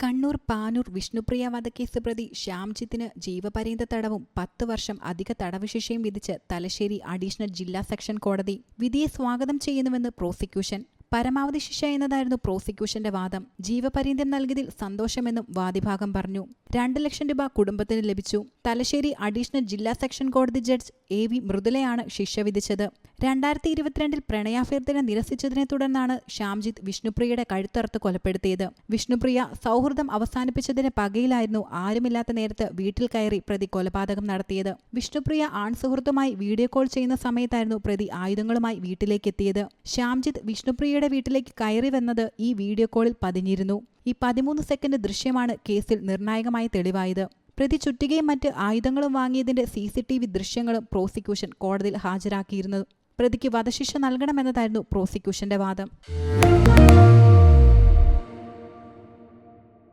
കണ്ണൂർ പാനൂർ വിഷ്ണുപ്രിയ വധക്കേസ് പ്രതി ശ്യാംജിത്തിന് ജീവപര്യന്ത തടവും പത്ത് വർഷം അധിക തടവ് ശിക്ഷയും വിധിച്ച് തലശ്ശേരി അഡീഷണൽ ജില്ലാ സെക്ഷൻ കോടതി വിധിയെ സ്വാഗതം ചെയ്യുന്നുവെന്ന് പ്രോസിക്യൂഷൻ. പരമാവധി ശിക്ഷ എന്നതായിരുന്നു പ്രോസിക്യൂഷന്റെ വാദം. ജീവപര്യന്തം നൽകിയതിൽ സന്തോഷമെന്നും വാദിഭാഗം പറഞ്ഞു. രണ്ട് ലക്ഷം രൂപ കുടുംബത്തിന് ലഭിച്ചു. തലശ്ശേരി അഡീഷണൽ ജില്ലാ സെക്ഷൻ കോടതി ജഡ്ജ് എ വി മൃദുലയാണ് ശിക്ഷ വിധിച്ചത്. രണ്ടായിരത്തി ഇരുപത്തിരണ്ടിൽ പ്രണയാഭ്യർത്ഥന നിരസിച്ചതിനെ തുടർന്നാണ് ശ്യാംജിത്ത് വിഷ്ണുപ്രിയയുടെ കഴുത്തറുത്ത് കൊലപ്പെടുത്തിയത്. വിഷ്ണുപ്രിയ സൗഹൃദം അവസാനിപ്പിച്ചതിന് പകയിലായിരുന്നു ആരുമില്ലാത്ത നേരത്ത് വീട്ടിൽ കയറി പ്രതി കൊലപാതകം നടത്തിയത്. വിഷ്ണുപ്രിയ ആൺസുഹൃത്തുമായി വീഡിയോ കോൾ ചെയ്യുന്ന സമയത്തായിരുന്നു പ്രതി ആയുധങ്ങളുമായി വീട്ടിലേക്ക് എത്തിയത്. ശ്യാംജിത്ത് വിഷ്ണുപ്രിയയുടെ വീട്ടിലേക്ക് കയറി വന്നത് ഈ വീഡിയോ കോളിൽ പതിഞ്ഞിരുന്നു. ഈ പതിമൂന്ന് സെക്കൻഡ് ദൃശ്യമാണ് കേസിൽ നിർണായകമായ തെളിവായത്. പ്രതി ചുറ്റികയും മറ്റ് ആയുധങ്ങളും വാങ്ങിയതിന്റെ സി സി ടി വി ദൃശ്യങ്ങളും പ്രോസിക്യൂഷൻ കോടതിയിൽ ഹാജരാക്കിയിരുന്നു പ്രതിക്ക് വധശിക്ഷ നൽകണമെന്നതായിരുന്നു പ്രോസിക്യൂഷന്റെ വാദം.